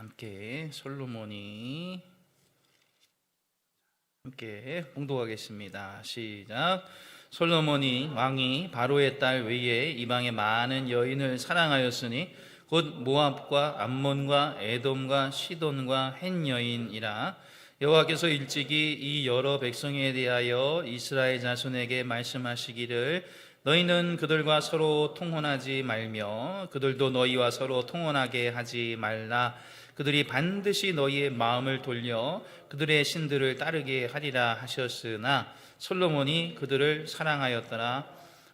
함께 솔로몬이 함께 봉독하겠습니다. 시작. 솔로몬이 왕이 바로의 딸 외에 이방의 많은 여인을 사랑하였으니 곧 모압과 암몬과 에돔과 시돈과 헨 여인이라 여호와께서 일찍이 이 여러 백성에 대하여 이스라엘 자손에게 말씀하시기를 너희는 그들과 서로 통혼하지 말며 그들도 너희와 서로 통혼하게 하지 말라 그들이 반드시 너희의 마음을 돌려 그들의 신들을 따르게 하리라 하셨으나 솔로몬이 그들을 사랑하였더라.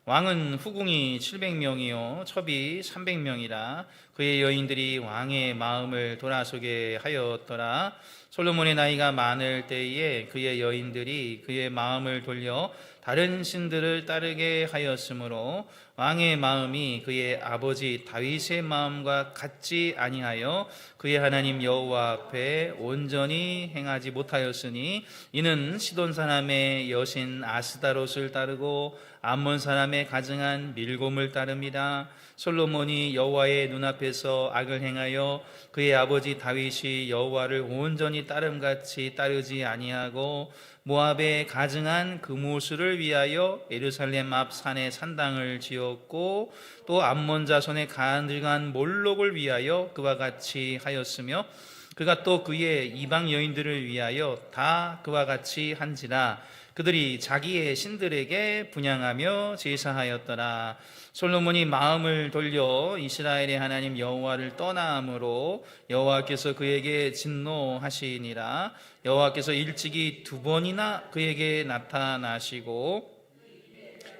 왕은 후궁이 700명이요 첩이 300명이라 그의 여인들이 왕의 마음을 돌아서게 하였더라. 솔로몬의 나이가 많을 때에 그의 여인들이 그의 마음을 돌려 다른 신들을 따르게 하였으므로 왕의 마음이 그의 아버지 다윗의 마음과 같지 아니하여 그의 하나님 여호와 앞에 온전히 행하지 못하였으니 이는 시돈 사람의 여신 아스다롯을 따르고 암몬 사람의 가증한 밀곰을 따릅니다. 솔로몬이 여호와의 눈앞에서 악을 행하여 그의 아버지 다윗이 여호와를 온전히 따름같이 따르지 아니하고 모압의 가증한 그모수를 위하여 예루살렘 앞 산에 산당을 지 었고 또 암몬 자손의 가증한 몰록을 위하여 그와 같이 하였으며 그가 또 그의 이방 여인들을 위하여 다 그와 같이 한지라 그들이 자기의 신들에게 분양하며 제사하였더라. 솔로몬이 마음을 돌려 이스라엘의 하나님 여호와를 떠나므로 여호와께서 그에게 진노하시니라. 여호와께서 일찍이 두 번이나 그에게 나타나시고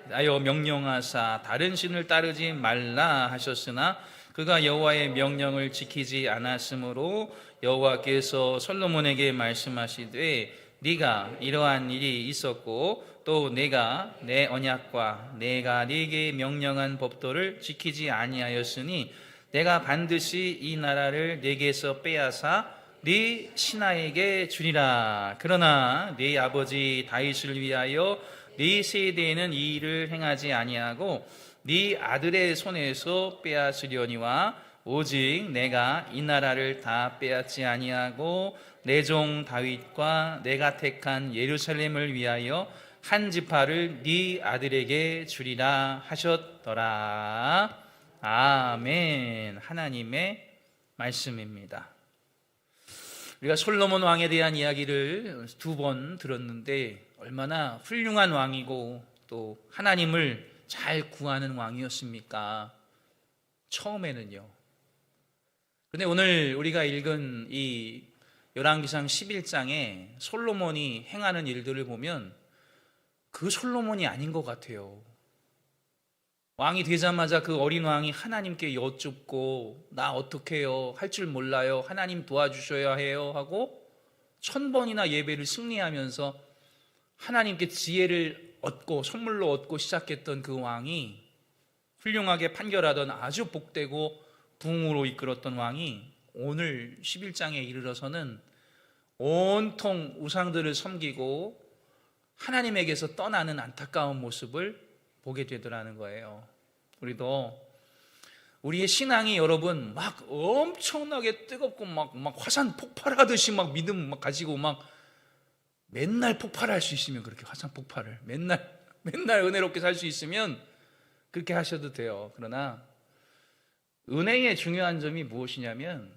나여 명령하사 다른 신을 따르지 말라 하셨으나 그가 여호와의 명령을 지키지 않았으므로 여호와께서 솔로몬에게 말씀하시되 네가 이러한 일이 있었고 또 내가 내 언약과 내가 네게 명령한 법도를 지키지 아니하였으니 내가 반드시 이 나라를 네게서 빼앗아 네 신하에게 주리라. 그러나 네 아버지 다윗을 위하여 네 세대에는 이 일을 행하지 아니하고 네 아들의 손에서 빼앗으려니와 오직 내가 이 나라를 다 빼앗지 아니하고 내 종 다윗과 내가 택한 예루살렘을 위하여 한 지파를 네 아들에게 주리라 하셨더라. 아멘. 하나님의 말씀입니다. 우리가 솔로몬 왕에 대한 이야기를 두 번 들었는데 얼마나 훌륭한 왕이고 또 하나님을 잘 구하는 왕이었습니까? 처음에는요. 근데 오늘 우리가 읽은 이 열왕기상 11장에 솔로몬이 행하는 일들을 보면 그 솔로몬이 아닌 것 같아요. 왕이 되자마자 그 어린 왕이 하나님께 여쭙고 나 어떻게 해요? 할 줄 몰라요. 하나님 도와주셔야 해요. 하고 천 번이나 예배를 승리하면서 하나님께 지혜를 얻고 선물로 얻고 시작했던 그 왕이 훌륭하게 판결하던 아주 복되고 부흥으로 이끌었던 왕이 오늘 11장에 이르러서는 온통 우상들을 섬기고 하나님에게서 떠나는 안타까운 모습을 보게 되더라는 거예요. 우리도 우리의 신앙이 여러분 막 엄청나게 뜨겁고 막, 막 화산 폭발하듯이 막 믿음 막 가지고 막 맨날 폭발할 수 있으면 그렇게 화산 폭발을 맨날 맨날 은혜롭게 살 수 있으면 그렇게 하셔도 돼요. 그러나 은혜의 중요한 점이 무엇이냐면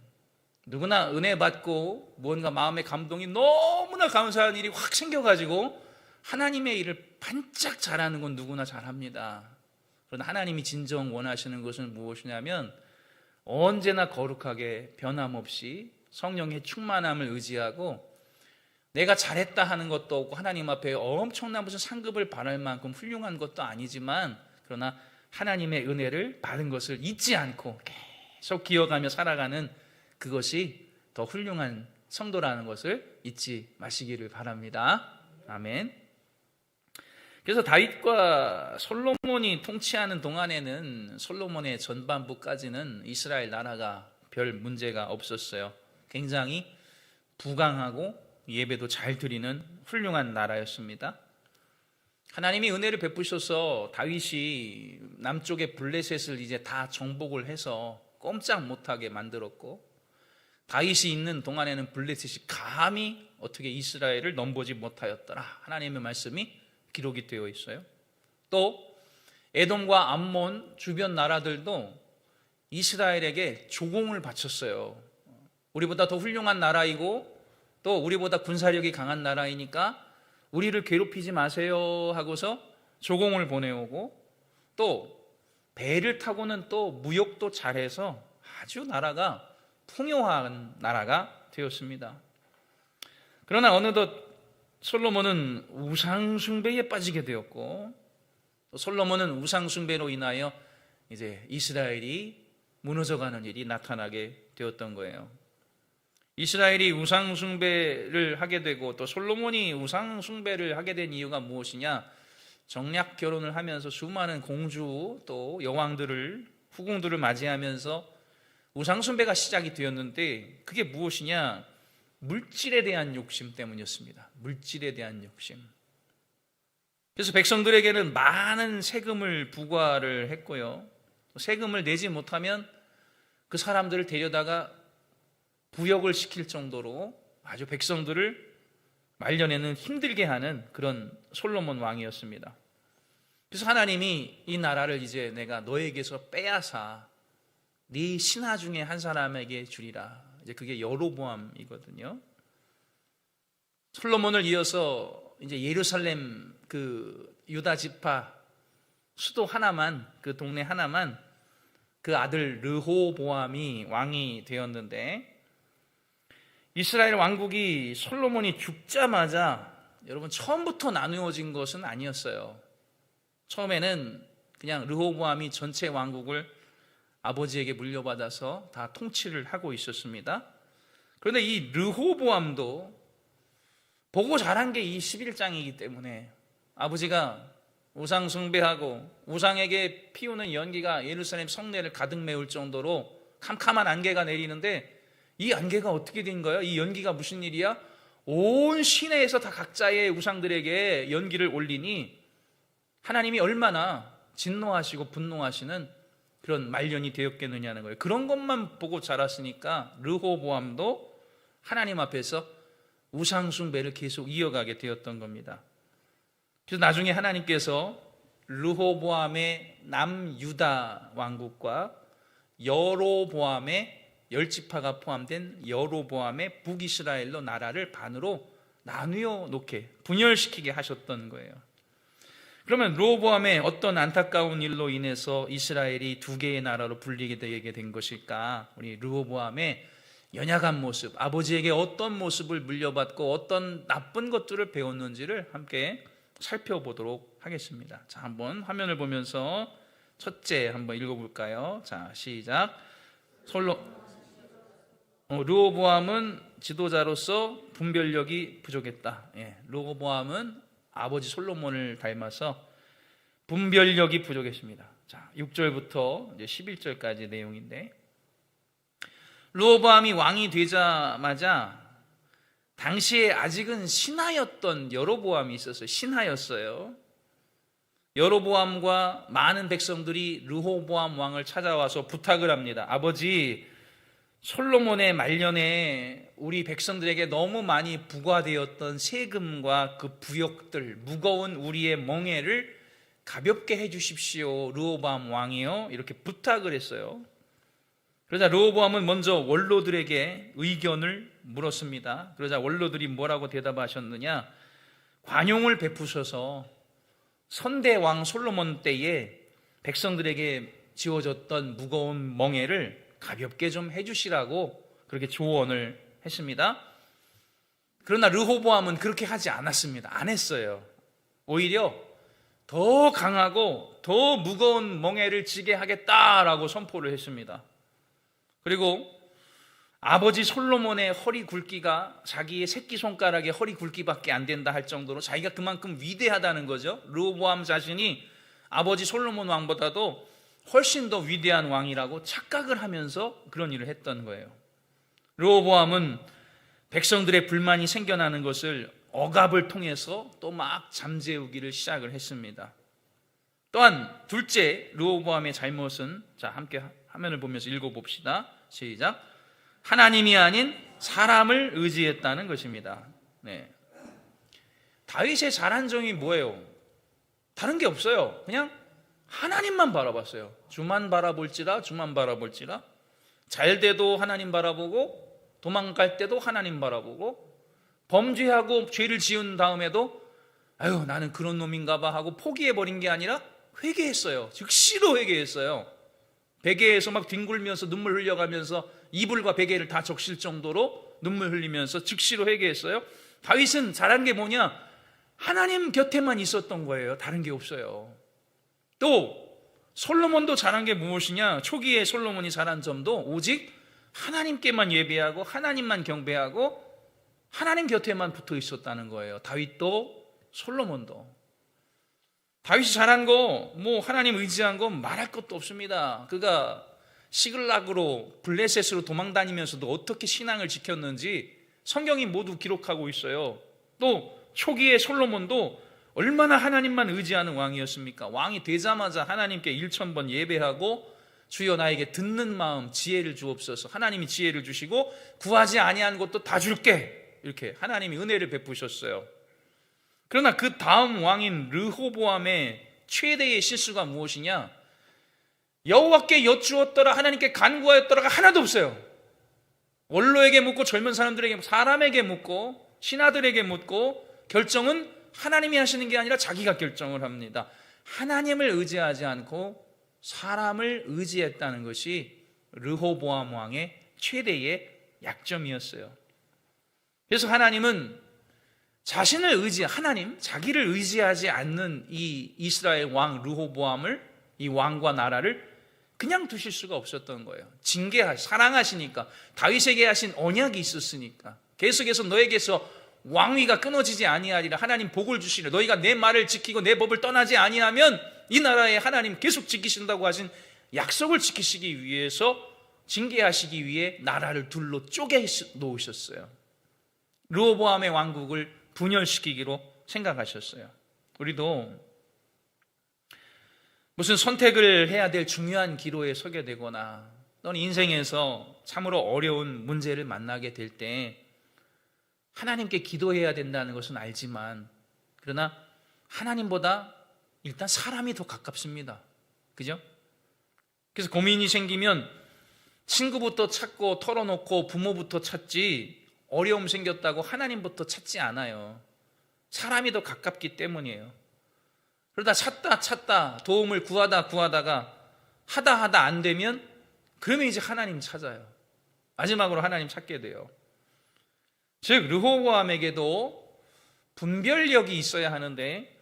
누구나 은혜 받고 무언가 마음의 감동이 너무나 감사한 일이 확 생겨가지고 하나님의 일을 반짝 잘하는 건 누구나 잘합니다. 그러나 하나님이 진정 원하시는 것은 무엇이냐면 언제나 거룩하게 변함없이 성령의 충만함을 의지하고 내가 잘했다 하는 것도 없고 하나님 앞에 엄청난 무슨 상급을 바랄 만큼 훌륭한 것도 아니지만 그러나 하나님의 은혜를 받은 것을 잊지 않고 계속 기억하며 살아가는 그것이 더 훌륭한 성도라는 것을 잊지 마시기를 바랍니다. 아멘. 그래서 다윗과 솔로몬이 통치하는 동안에는 솔로몬의 전반부까지는 이스라엘 나라가 별 문제가 없었어요. 굉장히 부강하고 예배도 잘 드리는 훌륭한 나라였습니다. 하나님이 은혜를 베푸셔서 다윗이 남쪽의 블레셋을 이제 다 정복을 해서 꼼짝 못하게 만들었고 다윗이 있는 동안에는 블레셋이 감히 어떻게 이스라엘을 넘보지 못하였더라. 하나님의 말씀이 기록이 되어 있어요. 또 에돔과 암몬 주변 나라들도 이스라엘에게 조공을 바쳤어요. 우리보다 더 훌륭한 나라이고 또 우리보다 군사력이 강한 나라이니까 우리를 괴롭히지 마세요 하고서 조공을 보내오고 또 배를 타고는 또 무역도 잘해서 아주 나라가 풍요한 나라가 되었습니다. 그러나 어느덧 솔로몬은 우상숭배에 빠지게 되었고 또 솔로몬은 우상숭배로 인하여 이제 이스라엘이 무너져가는 일이 나타나게 되었던 거예요. 이스라엘이 우상숭배를 하게 되고 또 솔로몬이 우상숭배를 하게 된 이유가 무엇이냐? 정략 결혼을 하면서 수많은 공주 또 여왕들을 후궁들을 맞이하면서 우상숭배가 시작이 되었는데 그게 무엇이냐? 물질에 대한 욕심 때문이었습니다. 물질에 대한 욕심. 그래서 백성들에게는 많은 세금을 부과를 했고요. 세금을 내지 못하면 그 사람들을 데려다가 부역을 시킬 정도로 아주 백성들을 말년에는 힘들게 하는 그런 솔로몬 왕이었습니다. 그래서 하나님이 이 나라를 이제 내가 너에게서 빼앗아 네 신하 중에 한 사람에게 주리라. 이제 그게 여로보암이거든요. 솔로몬을 이어서 이제 예루살렘 그 유다 지파 수도 하나만 그 동네 하나만 그 아들 르호보암이 왕이 되었는데 이스라엘 왕국이 솔로몬이 죽자마자 여러분 처음부터 나누어진 것은 아니었어요. 처음에는 그냥 르호보암이 전체 왕국을 아버지에게 물려받아서 다 통치를 하고 있었습니다. 그런데 이 르호보암도 보고 자란 게이 11장이기 때문에 아버지가 우상 숭배하고 우상에게 피우는 연기가 예루살렘 성내를 가득 메울 정도로 캄캄한 안개가 내리는데 이 안개가 어떻게 된 거야? 이 연기가 무슨 일이야? 온 시내에서 다 각자의 우상들에게 연기를 올리니 하나님이 얼마나 진노하시고 분노하시는 그런 말년이 되었겠느냐는 거예요. 그런 것만 보고 자랐으니까 르호보암도 하나님 앞에서 우상 숭배를 계속 이어가게 되었던 겁니다. 그래서 나중에 하나님께서 르호보암의 남유다 왕국과 여로보암의 열지파가 포함된 여로보암의 북이스라엘로 나라를 반으로 나누어 놓게 분열시키게 하셨던 거예요. 그러면 로보암의 어떤 안타까운 일로 인해서 이스라엘이 두 개의 나라로 분리게 되게 된 것일까? 우리 르호보암의 연약한 모습, 아버지에게 어떤 모습을 물려받고 어떤 나쁜 것들을 배웠는지를 함께 살펴보도록 하겠습니다. 자, 한번 화면을 보면서 첫째 한번 읽어볼까요? 자, 시작. 솔로 어, 르호보암은 지도자로서 분별력이 부족했다. 예, 르호보암은 아버지 솔로몬을 닮아서 분별력이 부족했습니다. 자, 6절부터 이제 11절까지 내용인데 르호보암이 왕이 되자마자 당시에 아직은 신하였던 여로보암이 있었어요. 신하였어요. 여로보암과 많은 백성들이 르호보암 왕을 찾아와서 부탁을 합니다. 아버지, 솔로몬의 말년에 우리 백성들에게 너무 많이 부과되었던 세금과 그 부역들, 무거운 우리의 멍해를 가볍게 해 주십시오. 르호보암 왕이요. 이렇게 부탁을 했어요. 그러자 르호보암은 먼저 원로들에게 의견을 물었습니다. 그러자 원로들이 뭐라고 대답하셨느냐? 관용을 베푸셔서 선대 왕 솔로몬 때에 백성들에게 지워졌던 무거운 멍해를 가볍게 좀 해주시라고 그렇게 조언을 했습니다. 그러나 르호보암은 그렇게 하지 않았습니다. 안 했어요. 오히려 더 강하고 더 무거운 멍해를 지게 하겠다라고 선포를 했습니다. 그리고 아버지 솔로몬의 허리 굵기가 자기의 새끼 손가락의 허리 굵기밖에 안 된다 할 정도로 자기가 그만큼 위대하다는 거죠. 르호보암 자신이 아버지 솔로몬 왕보다도 훨씬 더 위대한 왕이라고 착각을 하면서 그런 일을 했던 거예요. 르호보암은 백성들의 불만이 생겨나는 것을 억압을 통해서 또 막 잠재우기를 시작을 했습니다. 또한 둘째 르호보암의 잘못은 자 함께 화면을 보면서 읽어봅시다. 시작. 하나님이 아닌 사람을 의지했다는 것입니다. 네. 다윗의 잘한 점이 뭐예요? 다른 게 없어요. 그냥 하나님만 바라봤어요. 주만 바라볼지라, 주만 바라볼지라. 잘 돼도 하나님 바라보고, 도망갈 때도 하나님 바라보고, 범죄하고 죄를 지은 다음에도, 아유, 나는 그런 놈인가 봐 하고 포기해 버린 게 아니라 회개했어요. 즉시로 회개했어요. 베개에서 막 뒹굴면서 눈물 흘려가면서 이불과 베개를 다 적실 정도로 눈물 흘리면서 즉시로 회개했어요. 다윗은 잘한 게 뭐냐? 하나님 곁에만 있었던 거예요. 다른 게 없어요. 또 솔로몬도 잘한 게 무엇이냐? 초기에 솔로몬이 잘한 점도 오직 하나님께만 예배하고 하나님만 경배하고 하나님 곁에만 붙어 있었다는 거예요. 다윗도 솔로몬도. 다윗이 잘한 거, 뭐 하나님 의지한 거 말할 것도 없습니다. 그가 시글락으로 블레셋으로 도망다니면서도 어떻게 신앙을 지켰는지 성경이 모두 기록하고 있어요. 또 초기에 솔로몬도 얼마나 하나님만 의지하는 왕이었습니까? 왕이 되자마자 하나님께 일천 번 예배하고 주여 나에게 듣는 마음 지혜를 주옵소서. 하나님이 지혜를 주시고 구하지 아니한 것도 다 줄게. 이렇게 하나님이 은혜를 베푸셨어요. 그러나 그 다음 왕인 르호보암의 최대의 실수가 무엇이냐? 여호와께 여쭈었더라 하나님께 간구하였더라가 하나도 없어요. 원로에게 묻고 젊은 사람들에게 사람에게 묻고 신하들에게 묻고 결정은 하나님이 하시는 게 아니라 자기가 결정을 합니다. 하나님을 의지하지 않고 사람을 의지했다는 것이 르호보암 왕의 최대의 약점이었어요. 그래서 하나님은 자신을 의지 하나님 자기를 의지하지 않는 이 이스라엘 왕 르호보암을 이 왕과 나라를 그냥 두실 수가 없었던 거예요. 징계하 사랑하시니까 다윗에게 하신 언약이 있었으니까 계속해서 너에게서 왕위가 끊어지지 아니하리라 하나님 복을 주시려 너희가 내 말을 지키고 내 법을 떠나지 아니하면 이 나라에 하나님 계속 지키신다고 하신 약속을 지키시기 위해서 징계하시기 위해 나라를 둘로 쪼개 놓으셨어요. 르호보암의 왕국을 분열시키기로 생각하셨어요. 우리도 무슨 선택을 해야 될 중요한 기로에 서게 되거나 또는 인생에서 참으로 어려운 문제를 만나게 될 때 하나님께 기도해야 된다는 것은 알지만 그러나 하나님보다 일단 사람이 더 가깝습니다. 그죠? 그래서 고민이 생기면 친구부터 찾고 털어놓고 부모부터 찾지 어려움 생겼다고 하나님부터 찾지 않아요. 사람이 더 가깝기 때문이에요. 그러다 찾다 찾다 도움을 구하다 구하다가 하다 하다 안 되면 그러면 이제 하나님 찾아요. 마지막으로 하나님 찾게 돼요. 즉 르호보암에게도 분별력이 있어야 하는데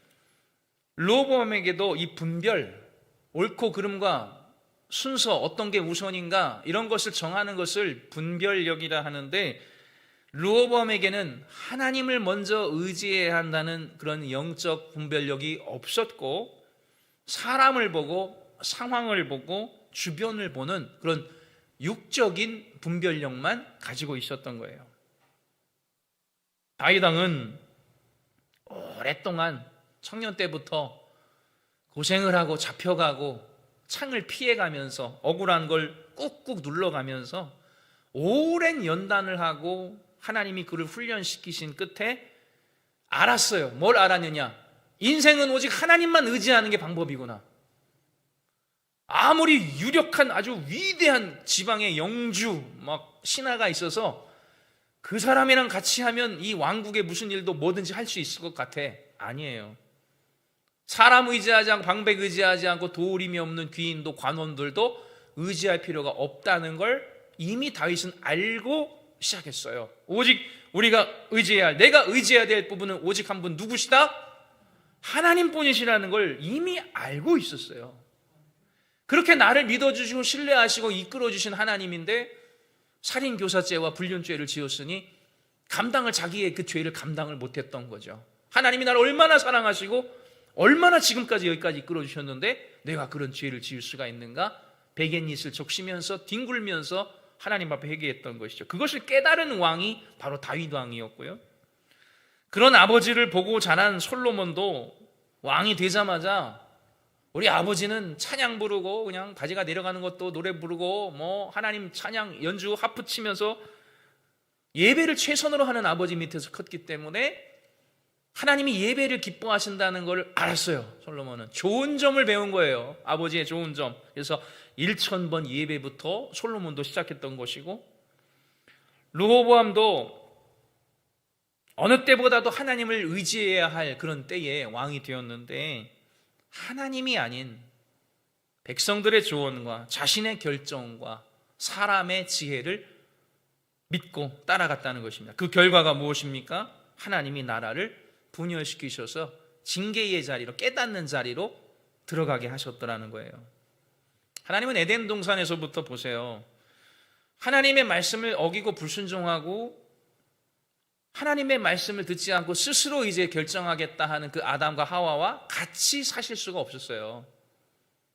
르호보암에게도 이 분별 옳고 그름과 순서 어떤 게 우선인가 이런 것을 정하는 것을 분별력이라 하는데 르호보암에게는 하나님을 먼저 의지해야 한다는 그런 영적 분별력이 없었고 사람을 보고 상황을 보고 주변을 보는 그런 육적인 분별력만 가지고 있었던 거예요. 다이당은 오랫동안 청년 때부터 고생을 하고 잡혀가고 창을 피해가면서 억울한 걸 꾹꾹 눌러가면서 오랜 연단을 하고 하나님이 그를 훈련시키신 끝에 알았어요. 뭘 알았느냐? 인생은 오직 하나님만 의지하는 게 방법이구나. 아무리 유력한 아주 위대한 지방의 영주 막 신하가 있어서 그 사람이랑 같이 하면 이 왕국의 무슨 일도 뭐든지 할 수 있을 것 같아. 아니에요. 사람 의지하지 않고 방백 의지하지 않고 도우림이 없는 귀인도 관원들도 의지할 필요가 없다는 걸 이미 다윗은 알고 시작했어요. 오직 우리가 의지해야 할, 내가 의지해야 될 부분은 오직 한 분 누구시다? 하나님뿐이시라는 걸 이미 알고 있었어요. 그렇게 나를 믿어주시고 신뢰하시고 이끌어주신 하나님인데 살인교사죄와 불륜죄를 지었으니 감당을 자기의 그 죄를 감당을 못했던 거죠. 하나님이 나를 얼마나 사랑하시고 얼마나 지금까지 여기까지 이끌어 주셨는데 내가 그런 죄를 지을 수가 있는가? 베갯잇을 적시면서 뒹굴면서 하나님 앞에 회개했던 것이죠. 그것을 깨달은 왕이 바로 다윗 왕이었고요. 그런 아버지를 보고 자란 솔로몬도 왕이 되자마자 우리 아버지는 찬양 부르고 그냥 바지가 내려가는 것도 노래 부르고 뭐 하나님 찬양 연주 하프 치면서 예배를 최선으로 하는 아버지 밑에서 컸기 때문에 하나님이 예배를 기뻐하신다는 걸 알았어요. 솔로몬은 좋은 점을 배운 거예요. 아버지의 좋은 점. 그래서 1천번 예배부터 솔로몬도 시작했던 것이고 르호보암도 어느 때보다도 하나님을 의지해야 할 그런 때에 왕이 되었는데 하나님이 아닌 백성들의 조언과 자신의 결정과 사람의 지혜를 믿고 따라갔다는 것입니다. 그 결과가 무엇입니까? 하나님이 나라를 분열시키셔서 징계의 자리로 깨닫는 자리로 들어가게 하셨더라는 거예요. 하나님은 에덴 동산에서부터 보세요. 하나님의 말씀을 어기고 불순종하고 하나님의 말씀을 듣지 않고 스스로 이제 결정하겠다 하는 그 아담과 하와와 같이 사실 수가 없었어요.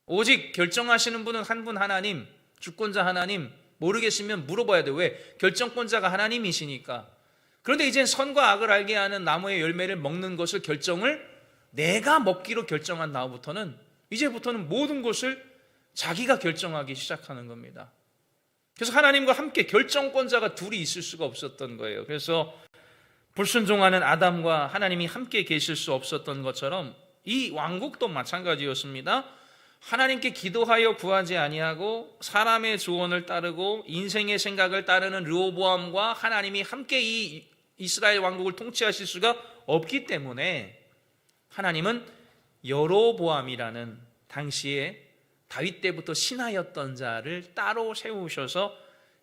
오직 결정하시는 분은 한 분 하나님, 주권자 하나님, 모르겠으면 물어봐야 돼. 왜? 결정권자가 하나님이시니까. 그런데 이젠 선과 악을 알게 하는 나무의 열매를 먹는 것을 결정을 내가 먹기로 결정한 다음부터는 이제부터는 모든 것을 자기가 결정하기 시작하는 겁니다. 그래서 하나님과 함께 결정권자가 둘이 있을 수가 없었던 거예요. 그래서 불순종하는 아담과 하나님이 함께 계실 수 없었던 것처럼 이 왕국도 마찬가지였습니다. 하나님께 기도하여 구하지 아니하고 사람의 조언을 따르고 인생의 생각을 따르는 르호보암과 하나님이 함께 이 이스라엘 왕국을 통치하실 수가 없기 때문에 하나님은 여로보암이라는 당시에 다윗 때부터 신하였던 자를 따로 세우셔서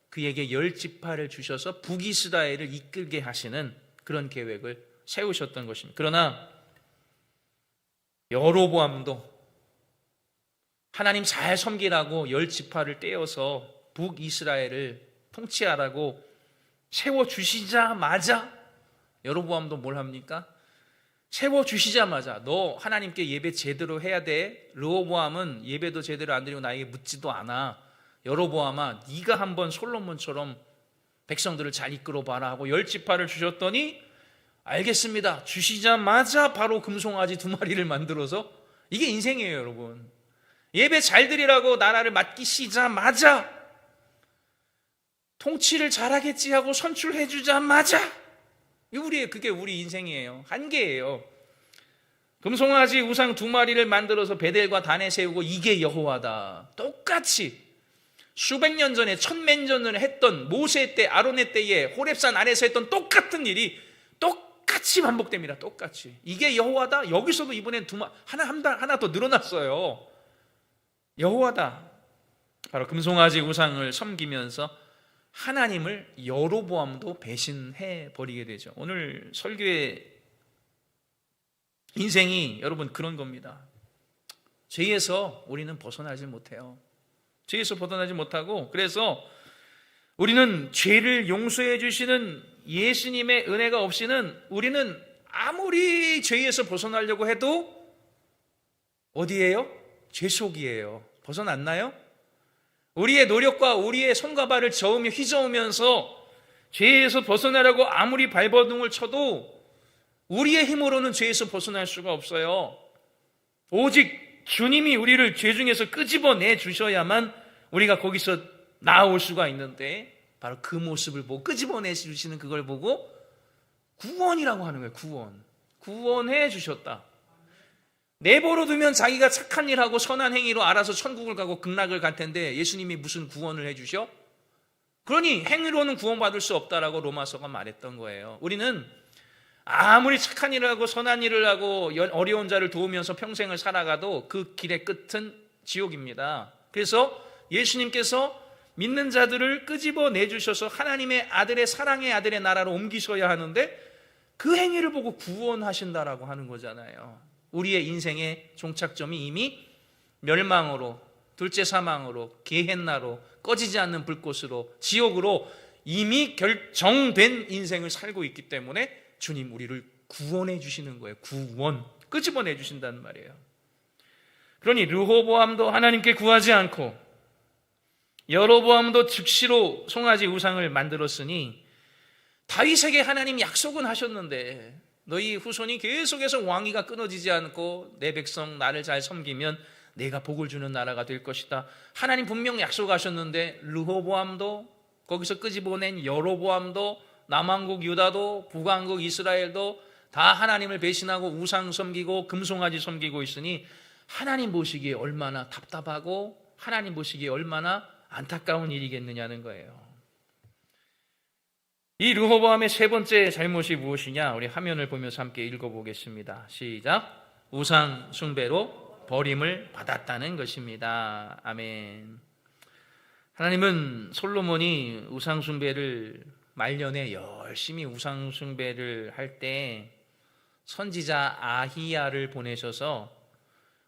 그에게 열 지파를 주셔서 북이스라엘을 이끌게 하시는 그런 계획을 세우셨던 것입니다. 그러나 여로보암도 하나님 잘 섬기라고 열 지파를 떼어서 북이스라엘을 통치하라고 세워 주시자마자 여로보암도 뭘 합니까? 세워 주시자마자 너 하나님께 예배 제대로 해야 돼. 르호보암은 예배도 제대로 안 드리고 나에게 묻지도 않아. 여로보암아 네가 한번 솔로몬처럼 백성들을 잘 이끌어 봐라 하고 열 지파를 주셨더니 알겠습니다. 주시자마자 바로 금송아지 두 마리를 만들어서 이게 인생이에요, 여러분. 예배 잘 드리라고 나라를 맡기시자마자 통치를 잘하겠지 하고 선출해 주자마자 우리의 그게 우리 인생이에요. 한계예요. 금송아지 우상 두 마리를 만들어서 베델과 단에 세우고 이게 여호와다. 똑같이 수백 년 전에 년 전에 했던 모세 때 아론의 때에 호렙산 아래서 했던 똑같은 일이 똑같이 반복됩니다. 똑같이 이게 여호와다. 여기서도 이번엔 두 마, 하나 하나 더 늘어났어요. 여호와다. 바로 금송아지 우상을 섬기면서 하나님을 여로보암도 배신해 버리게 되죠. 오늘 설교의 인생이 여러분 그런 겁니다. 죄에서 우리는 벗어나지 못해요. 죄에서 벗어나지 못하고 그래서 우리는 죄를 용서해 주시는 예수님의 은혜가 없이는 우리는 아무리 죄에서 벗어나려고 해도 어디에요? 죄 속이에요. 벗어났나요? 우리의 노력과 우리의 손과 발을 저으며 휘저으면서 죄에서 벗어나려고 아무리 발버둥을 쳐도 우리의 힘으로는 죄에서 벗어날 수가 없어요. 오직 주님이 우리를 죄 중에서 끄집어내 주셔야만 우리가 거기서 나올 수가 있는데 바로 그 모습을 보고 끄집어내 주시는 그걸 보고 구원이라고 하는 거예요. 구원. 구원해 주셨다. 내버려 두면 자기가 착한 일하고 선한 행위로 알아서 천국을 가고 극락을 갈 텐데 예수님이 무슨 구원을 해 주셔? 그러니 행위로는 구원받을 수 없다라고 로마서가 말했던 거예요. 우리는 아무리 착한 일을 하고 선한 일을 하고 어려운 자를 도우면서 평생을 살아가도 그 길의 끝은 지옥입니다. 그래서 예수님께서 믿는 자들을 끄집어 내주셔서 하나님의 아들의 사랑의 아들의 나라로 옮기셔야 하는데 그 행위를 보고 구원하신다라고 하는 거잖아요. 우리의 인생의 종착점이 이미 멸망으로, 둘째 사망으로, 게헨나로, 꺼지지 않는 불꽃으로, 지옥으로 이미 결정된 인생을 살고 있기 때문에 주님 우리를 구원해 주시는 거예요. 구원. 끄집어내 주신다는 말이에요. 그러니 르호보암도 하나님께 구하지 않고 여로보암도 즉시로 송아지 우상을 만들었으니 다윗에게 하나님 약속은 하셨는데 너희 후손이 계속해서 왕위가 끊어지지 않고 내 백성 나를 잘 섬기면 내가 복을 주는 나라가 될 것이다. 하나님 분명 약속하셨는데 르호보암도 거기서 끄집어낸 여로보암도 남왕국 유다도 북왕국 이스라엘도 다 하나님을 배신하고 우상 섬기고 금송아지 섬기고 있으니 하나님 보시기에 얼마나 답답하고 하나님 보시기에 얼마나 안타까운 일이겠느냐는 거예요. 이 르호보암의 세 번째 잘못이 무엇이냐? 우리 화면을 보면서 함께 읽어보겠습니다. 시작. 우상 숭배로 버림을 받았다는 것입니다. 아멘. 하나님은 솔로몬이 우상 숭배를 말년에 열심히 우상 숭배를 할 때 선지자 아히야를 보내셔서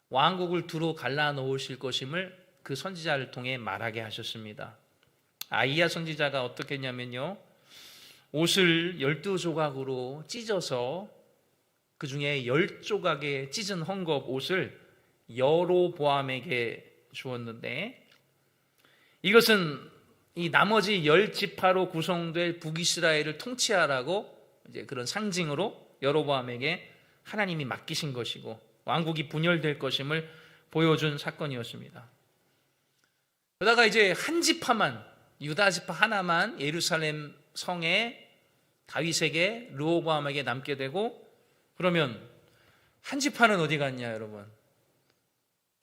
왕국을 두루 갈라 놓으실 것임을 그 선지자를 통해 말하게 하셨습니다. 아히야 선지자가 어떻게 했냐면요. 옷을 열두 조각으로 찢어서 그 중에 열 조각의 찢은 헝겊 옷을 여로보암에게 주었는데 이것은 이 나머지 열 지파로 구성될 북이스라엘을 통치하라고 이제 그런 상징으로 여로보암에게 하나님이 맡기신 것이고 왕국이 분열될 것임을 보여준 사건이었습니다. 그러다가 이제 한 지파만 유다 지파 하나만 예루살렘 성에 다윗에게 르호보암에게 남게 되고 그러면 한 지파는 어디 갔냐 여러분?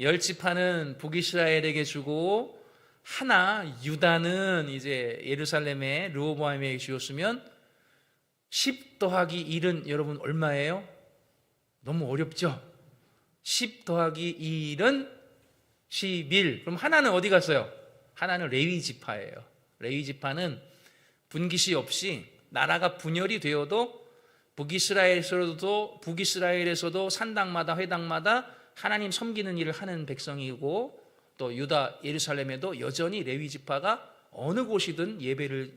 열 지파는 북이스라엘에게 주고 하나 유다는 이제 예루살렘에 르호보암에게 주었으면 10 더하기 1은 여러분 얼마예요? 너무 어렵죠? 10 더하기 1은 11. 그럼 하나는 어디 갔어요? 하나는 레위 지파예요. 레위 지파는 분기시 없이 나라가 분열이 되어도 북이스라엘에서도 북이스라엘에서도 산당마다 회당마다 하나님 섬기는 일을 하는 백성이고 또 유다 예루살렘에도 여전히 레위 지파가 어느 곳이든 예배를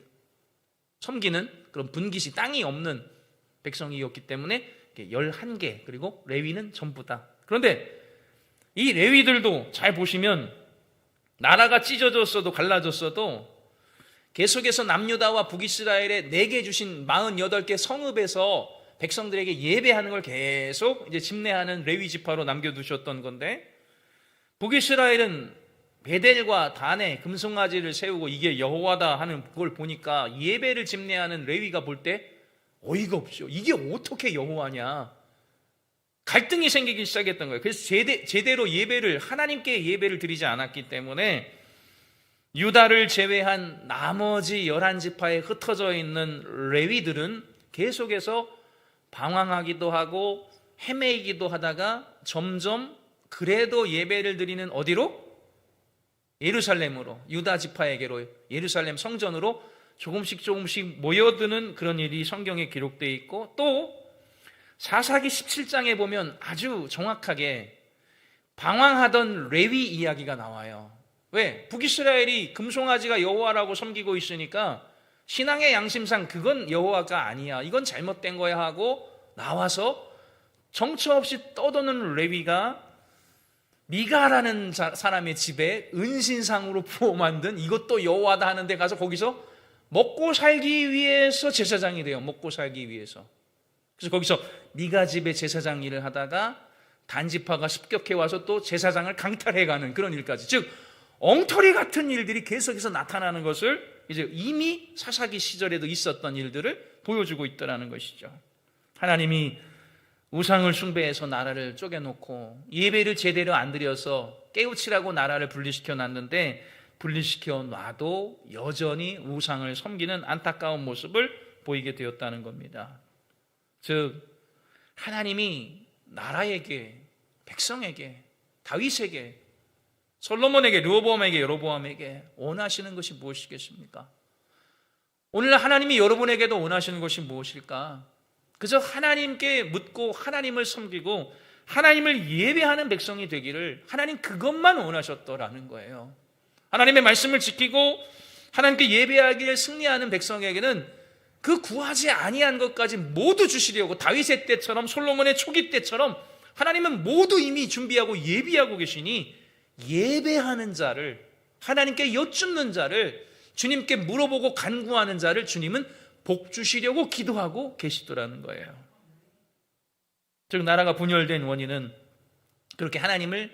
섬기는 그런 분기시 땅이 없는 백성이었기 때문에 11개 그리고 레위는 전부 다. 그런데 이 레위들도 잘 보시면 나라가 찢어졌어도 갈라졌어도 계속해서 남유다와 북이스라엘에 내게 주신 48개 성읍에서 백성들에게 예배하는 걸 계속 이제 집례하는 레위 지파로 남겨 두셨던 건데 북이스라엘은 베델과 단에 금송아지를 세우고 이게 여호와다 하는 그걸 보니까 예배를 집례하는 레위가 볼 때 어이가 없죠. 이게 어떻게 여호와냐? 갈등이 생기기 시작했던 거예요. 그래서 제대, 제대로 예배를 하나님께 예배를 드리지 않았기 때문에 유다를 제외한 나머지 열한 지파에 흩어져 있는 레위들은 계속해서 방황하기도 하고 헤매이기도 하다가 점점 그래도 예배를 드리는 어디로? 예루살렘으로 유다 지파에게로 예루살렘 성전으로 조금씩 조금씩 모여드는 그런 일이 성경에 기록되어 있고 또 사사기 17장에 보면 아주 정확하게 방황하던 레위 이야기가 나와요. 왜? 북이스라엘이 금송아지가 여호와라고 섬기고 있으니까 신앙의 양심상 그건 여호와가 아니야. 이건 잘못된 거야 하고 나와서 정처 없이 떠도는 레위가 미가라는 사람의 집에 은신상으로 부어 만든 이것도 여호와다 하는데 가서 거기서 먹고 살기 위해서 제사장이 돼요. 먹고 살기 위해서. 그래서 거기서 미가 집에 제사장 일을 하다가 단지파가 습격해 와서 또 제사장을 강탈해 가는 그런 일까지. 즉 엉터리 같은 일들이 계속해서 나타나는 것을 이제 이미 사사기 시절에도 있었던 일들을 보여주고 있다라는 것이죠. 하나님이 우상을 숭배해서 나라를 쪼개놓고 예배를 제대로 안 드려서 깨우치라고 나라를 분리시켜 놨는데 분리시켜 놔도 여전히 우상을 섬기는 안타까운 모습을 보이게 되었다는 겁니다. 즉 하나님이 나라에게 백성에게 다윗에게 솔로몬에게 르호보암에게 여로보암에게 원하시는 것이 무엇이겠습니까? 오늘 하나님이 여러분에게도 원하시는 것이 무엇일까? 그저 하나님께 묻고 하나님을 섬기고 하나님을 예배하는 백성이 되기를 하나님 그것만 원하셨더라는 거예요. 하나님의 말씀을 지키고 하나님께 예배하기를 승리하는 백성에게는 그 구하지 아니한 것까지 모두 주시려고 다윗의 때처럼 솔로몬의 초기 때처럼 하나님은 모두 이미 준비하고 예비하고 계시니 예배하는 자를 하나님께 여쭙는 자를 주님께 물어보고 간구하는 자를 주님은 복 주시려고 기도하고 계시더라는 거예요. 즉 나라가 분열된 원인은 그렇게 하나님을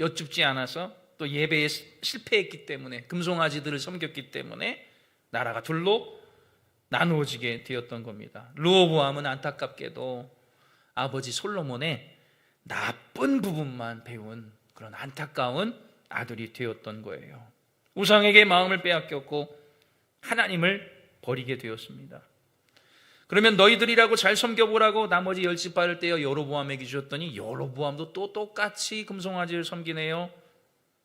여쭙지 않아서 또 예배에 실패했기 때문에 금송아지들을 섬겼기 때문에 나라가 둘로 나누어지게 되었던 겁니다. 르호보암은 안타깝게도 아버지 솔로몬의 나쁜 부분만 배운 그런 안타까운 아들이 되었던 거예요. 우상에게 마음을 빼앗겼고 하나님을 버리게 되었습니다. 그러면 너희들이라고 잘 섬겨보라고 나머지 열 지파를 떼어 여로보암에게 주셨더니 여로보암도 또 똑같이 금송아지를 섬기네요.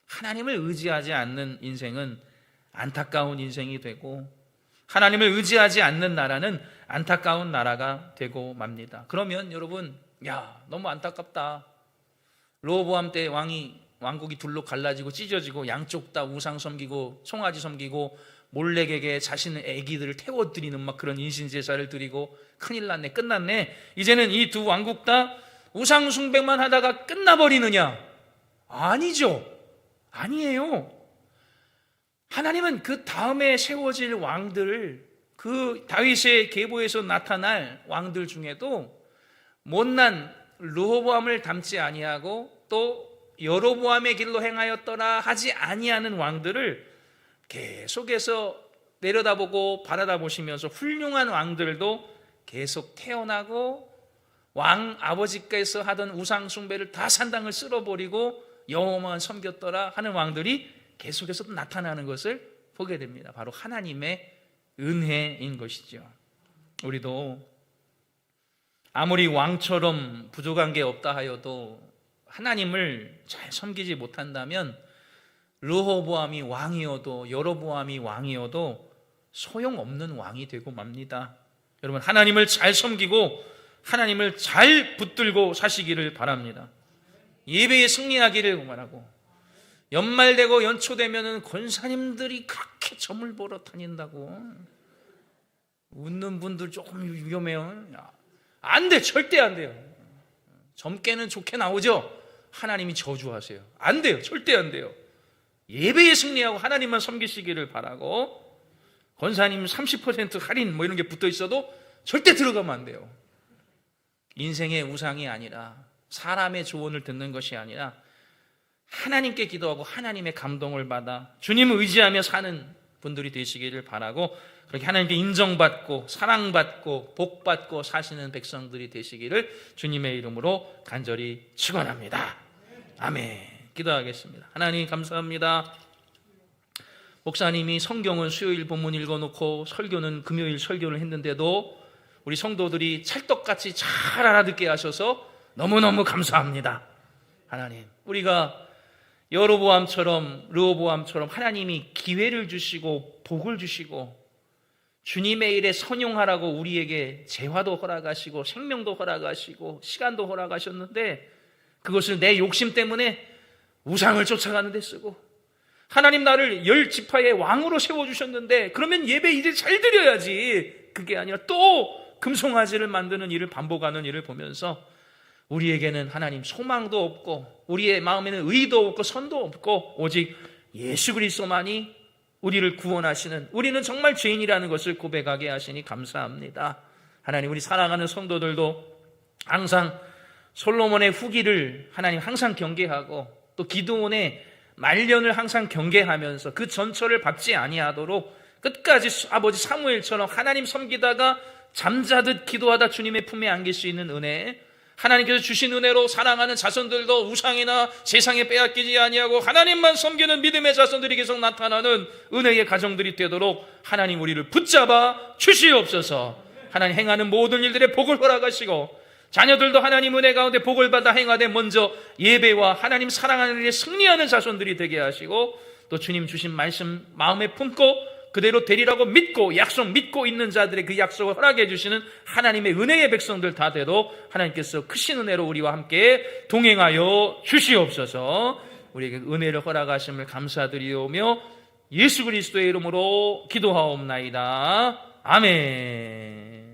하나님을 의지하지 않는 인생은 안타까운 인생이 되고 하나님을 의지하지 않는 나라는 안타까운 나라가 되고 맙니다. 그러면 여러분, 야, 너무 안타깝다. 로보암 때 왕이 왕국이 둘로 갈라지고 찢어지고 양쪽 다 우상 섬기고 송아지 섬기고 몰래에게 자신의 아기들을 태워 드리는 막 그런 인신 제사를 드리고 큰일 났네 끝났네 이제는 이 두 왕국 다 우상 숭배만 하다가 끝나버리느냐 아니죠 아니에요 하나님은 그 다음에 세워질 왕들을 그 다윗의 계보에서 나타날 왕들 중에도 못난 르호보암을 닮지 아니하고 또 여로보암의 길로 행하였더라 하지 아니하는 왕들을 계속해서 내려다보고 바라다보시면서 훌륭한 왕들도 계속 태어나고 왕 아버지께서 하던 우상 숭배를 다 산당을 쓸어버리고 여호와만 섬겼더라 하는 왕들이 계속해서 또 나타나는 것을 보게 됩니다. 바로 하나님의 은혜인 것이죠. 우리도 아무리 왕처럼 부족한 게 없다 하여도 하나님을 잘 섬기지 못한다면 르호보암이 왕이어도 여로보암이 왕이어도 소용없는 왕이 되고 맙니다. 여러분 하나님을 잘 섬기고 하나님을 잘 붙들고 사시기를 바랍니다. 예배에 승리하기를 원하고 연말되고 연초되면은 권사님들이 그렇게 점을 보러 다닌다고 웃는 분들 조금 위험해요. 안 돼, 절대 안 돼요. 점괘는 좋게 나오죠. 하나님이 저주하세요. 안 돼요, 절대 안 돼요. 예배에 승리하고 하나님만 섬기시기를 바라고 권사님 30% 할인 뭐 이런 게 붙어 있어도 절대 들어가면 안 돼요. 인생의 우상이 아니라 사람의 조언을 듣는 것이 아니라 하나님께 기도하고 하나님의 감동을 받아 주님을 의지하며 사는 분들이 되시기를 바라고 그렇게 하나님께 인정받고 사랑받고 복받고 사시는 백성들이 되시기를 주님의 이름으로 간절히 축원합니다. 아멘. 기도하겠습니다. 하나님 감사합니다. 목사님이 성경은 수요일 본문 읽어놓고 설교는 금요일 설교를 했는데도 우리 성도들이 찰떡같이 잘 알아듣게 하셔서 너무너무 감사합니다. 하나님, 우리가 여로보암처럼 르호보암처럼 하나님이 기회를 주시고 복을 주시고 주님의 일에 선용하라고 우리에게 재화도 허락하시고 생명도 허락하시고 시간도 허락하셨는데 그것을 내 욕심 때문에 우상을 쫓아가는 데 쓰고 하나님 나를 열 지파의 왕으로 세워 주셨는데 그러면 예배 이제 잘 드려야지. 그게 아니라 또 금송아지를 만드는 일을 반복하는 일을 보면서 우리에게는 하나님 소망도 없고 우리의 마음에는 의도 없고 선도 없고 오직 예수 그리스도만이 우리를 구원하시는 우리는 정말 죄인이라는 것을 고백하게 하시니 감사합니다. 하나님 우리 사랑하는 성도들도 항상 솔로몬의 후기를 하나님 항상 경계하고 또 기도원의 말년을 항상 경계하면서 그 전철을 밟지 아니하도록 끝까지 아버지 사무엘처럼 하나님 섬기다가 잠자듯 기도하다 주님의 품에 안길 수 있는 은혜 하나님께서 주신 은혜로 사랑하는 자손들도 우상이나 세상에 빼앗기지 아니하고 하나님만 섬기는 믿음의 자손들이 계속 나타나는 은혜의 가정들이 되도록 하나님 우리를 붙잡아 주시옵소서. 하나님 행하는 모든 일들의 복을 허락하시고 자녀들도 하나님 은혜 가운데 복을 받아 행하되 먼저 예배와 하나님 사랑하는 일에 승리하는 자손들이 되게 하시고 또 주님 주신 말씀 마음에 품고 그대로 되리라고 믿고 약속 믿고 있는 자들의 그 약속을 허락해 주시는 하나님의 은혜의 백성들 다 되도록 하나님께서 크신 은혜로 우리와 함께 동행하여 주시옵소서. 우리에게 은혜를 허락하심을 감사드리오며 예수 그리스도의 이름으로 기도하옵나이다. 아멘.